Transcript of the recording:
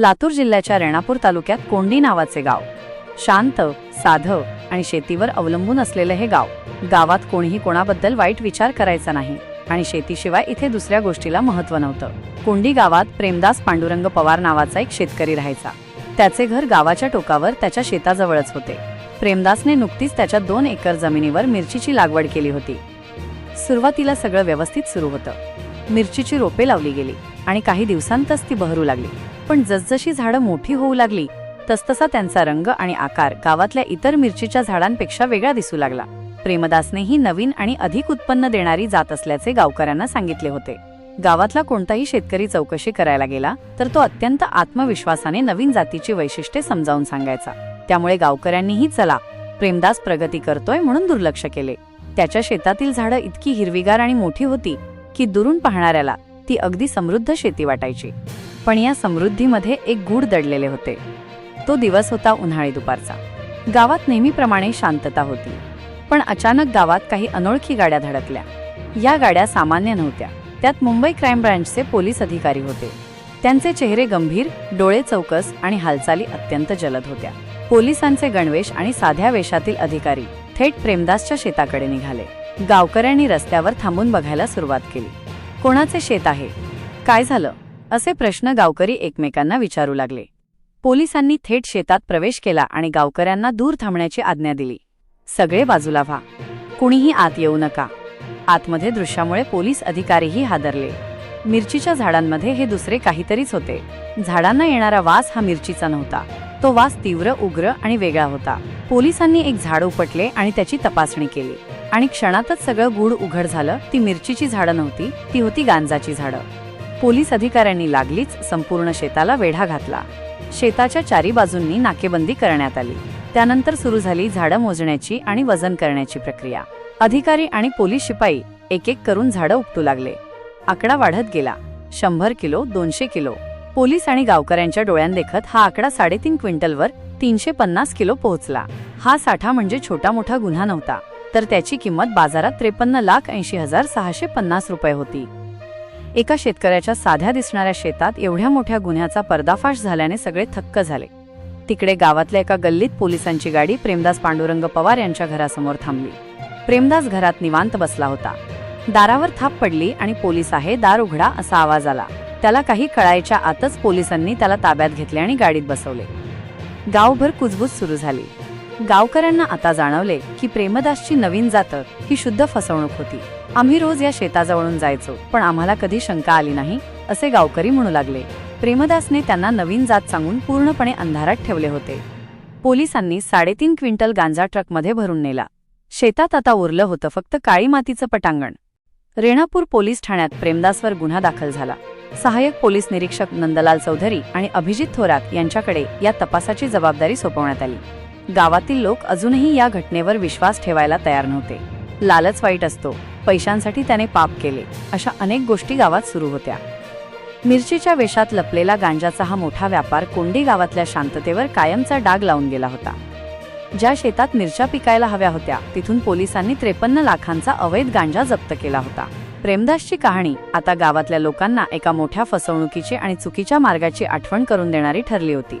लातूर जिल्ह्याच्या रेणापूर तालुक्यात कोंडी नावाचे गाव. शांत साधं आणि शेतीवर अवलंबून असलेलं हे गाव. गावात कोणीही कोणाबद्दल वाईट विचार करायचा नाही आणि शेतीशिवाय इथे दुसऱ्या गोष्टीला महत्त्व नव्हतं. कोंडी गावात प्रेमदास पांडुरंग पवार नावाचा एक शेतकरी राहायचा. त्याचे घर गावाच्या टोकावर त्याच्या शेताजवळच होते. प्रेमदासने नुकतीच त्याच्या दोन एकर जमिनीवर मिरचीची लागवड केली होती. सुरुवातीला सगळं व्यवस्थित सुरू होतं. मिरचीची रोपे लावली गेली. आणि काही दिवसांतच ती बहरू लागली. पण जसजशी झाडं मोठी होऊ लागली तसतसा त्यांचा रंग आणि आकार गावातल्या इतर मिरचीच्या झाडांपेक्षा वेगळा दिसू लागला. प्रेमदासने ही नवीन आणि अधिक उत्पन्न देणारी जात असल्याचे गावकऱ्यांना सांगितले होते. गावातला कोणताही शेतकरी चौकशी करायला गेला तर तो अत्यंत आत्मविश्वासाने नवीन जातीची वैशिष्ट्ये समजावून सांगायचा. त्यामुळे गावकऱ्यांनीही चला प्रेमदास प्रगती करतोय म्हणून दुर्लक्ष केले. त्याच्या शेतातील झाडं इतकी हिरवीगार आणि मोठी होती की दुरून पाहणाऱ्याला ती अगदी समृद्ध शेती वाटायची. पण या समृद्धीमध्ये एक गूढ दडलेले होते. तो दिवस होता उन्हाळी दुपारचा. गावात नेहमीप्रमाणे शांतता होती. पण अचानक गावात काही अनोळखी गाड्या धडकल्या. या गाड्या सामान्य नव्हत्या. त्यात मुंबई क्राईम ब्रँचचे पोलीस अधिकारी होते. त्यांचे चेहरे गंभीर डोळे चौकस आणि हालचाली अत्यंत जलद होत्या. पोलिसांचे गणवेश आणि साध्या वेशातील अधिकारी थेट प्रेमदासच्या शेताकडे निघाले. गावकऱ्यांनी रस्त्यावर थांबून बघायला सुरुवात केली. कोणाचे शेत आहे? काय झालं? असे प्रश्न गावकरी एकमेकांना विचारू लागले. पोलिसांनी थेट शेतात प्रवेश केला आणि गावकऱ्यांना दूर थांबण्याची आज्ञा दिली. सगळे बाजूला व्हा. कुणीही आत येऊ नका. आतमध्ये दृश्यामुळे पोलीस अधिकारीही हादरले. मिरचीच्या झाडांमध्ये हे दुसरे काहीतरीच होते. झाडांना येणारा वास हा मिरचीचा नव्हता. तो वास तीव्र उग्र आणि वेगळा होता. पोलिसांनी एक झाड उपटले आणि त्याची तपासणी केली. आणि क्षणातच सगळं गूढ उघड झालं. ती मिरचीची झाडं नव्हती ती होती गांजाची झाडं. पोलीस अधिकाऱ्यांनी लागलीच संपूर्ण शेताला वेढा घातला. शेताच्या चारी बाजूंनी नाकेबंदी करण्यात आली. त्यानंतर सुरू झाली झाडं मोजण्याची आणि वजन करण्याची प्रक्रिया. अधिकारी आणि पोलीस शिपाई एक एक करून झाडं उपटू लागले. आकडा वाढत गेला. शंभर किलो दोनशे किलो. पोलीस आणि गावकऱ्यांच्या डोळ्यांदेखत हा आकडा साडेतीन क्विंटलवर तीनशे पन्नास किलो पोहोचला. हा साठा म्हणजे छोटा मोठा गुन्हा नव्हता. तर त्याची किंमत बाजारात त्रेपन्न लाख ऐंशी हजार सहाशे पन्नास रुपये होती. एका शेतकऱ्याच्या साध्या दिसणाऱ्या शेतात एवढ्या मोठ्या गुन्ह्याचा पर्दाफाश झाल्याने सगळे थक्क झाले. तिकडे गावातल्या एका गल्लीत पोलिसांची गाडी प्रेमदास पांडुरंग पवार यांच्या घरासमोर थांबली. प्रेमदास घरात निवांत बसला होता. दारावर थाप पडली आणि पोलीस आहे दार उघडा असा आवाज आला. त्याला काही कळायच्या आतच पोलिसांनी त्याला ताब्यात घेतले आणि गाडीत बसवले. गावभर कुजबूज सुरू झाली. गावकऱ्यांना आता जाणवले की प्रेमदासची नवीन जातं ही शुद्ध फसवणूक होती. आम्ही रोज या शेताजवळून जायचो पण आम्हाला कधी शंका आली नाही असे गावकरी म्हणू लागले. प्रेमदासने त्यांना नवीन जात सांगून पूर्णपणे अंधारात ठेवले होते. पोलिसांनी साडेतीन क्विंटल गांजा ट्रकमध्ये भरून नेला. शेतात आता उरलं होतं फक्त काळी मातीचं पटांगण. रेणापूर पोलीस ठाण्यात प्रेमदासवर गुन्हा दाखल झाला. सहाय्यक पोलीस निरीक्षक नंदलाल चौधरी आणि अभिजित थोरात यांच्याकडे या तपासाची जबाबदारी सोपवण्यात आली. गावातील लोक अजूनही या घटनेवर विश्वास ठेवायला तयार नव्हते. लालच वाईट असतो. पैशांसाठी त्याने पाप केले. अशा अनेक गोष्टी गावात सुरू होत्या. मिरचीच्या वेशात लपलेला गांजाचा हा मोठा व्यापार कोंडी गावातल्या शांततेवर कायमचा डाग लावून गेला होता. ज्या शेतात मिरच्या पिकायला हव्या होत्या तिथून पोलिसांनी त्रेपन्न लाखांचा अवैध गांजा जप्त केला होता. प्रेमदासची कहाणी आता गावातल्या लोकांना एका मोठ्या फसवणुकीची आणि चुकीच्या मार्गाची आठवण करून देणारी ठरली होती.